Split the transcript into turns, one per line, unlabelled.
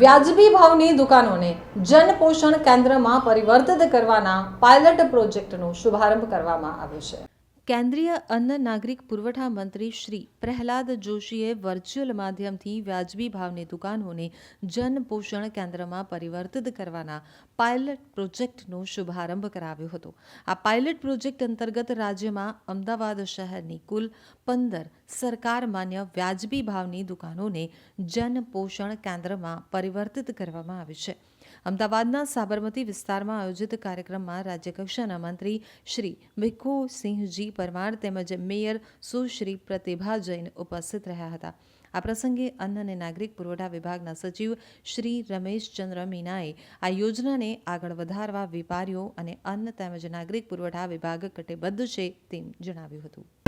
વ્યાજબી ભાવની દુકાનોને જનપોષણ કેન્દ્રમાં પરિવર્તિત કરવાના પાયલટ પ્રોજેક્ટનો શુભારંભ કરવામાં આવ્યો છે. કેન્દ્રીય અન્ન નાગરિક પુરવઠા મંત્રી શ્રી પ્રહલાદ જોશીએ વર્ચ્યુઅલ માધ્યમથી વ્યાજબી ભાવની દુકાનોને જનપોષણ કેન્દ્રમાં પરિવર્તિત કરવાના પાયલટ પ્રોજેક્ટનો શુભારંભ કરાવ્યો હતો. આ પાયલટ પ્રોજેક્ટ અંતર્ગત રાજ્યમાં અમદાવાદ શહેરની કુલ પંદર સરકાર માન્ય વ્યાજબી ભાવની દુકાનોને જનપોષણ કેન્દ્રમાં પરિવર્તિત કરવામાં આવી છે. અમદાવાદના સાબરમતી વિસ્તારમાં આયોજિત કાર્યક્રમમાં રાજ્યકક્ષાના મંત્રી શ્રી ભીખુસિંહજી પરમાર તેમજ મેયર સુશ્રી પ્રતિભા જૈન ઉપસ્થિત રહ્યા હતા. આ પ્રસંગે અન્ન અને નાગરિક પુરવઠા વિભાગના સચિવ શ્રી રમેશચંદ્ર મીનાએ આ યોજનાને આગળ વધારવા વેપારીઓ અને અન્ન તેમજ નાગરિક પુરવઠા વિભાગ કટિબદ્ધ છે તેમ જણાવ્યું હતું.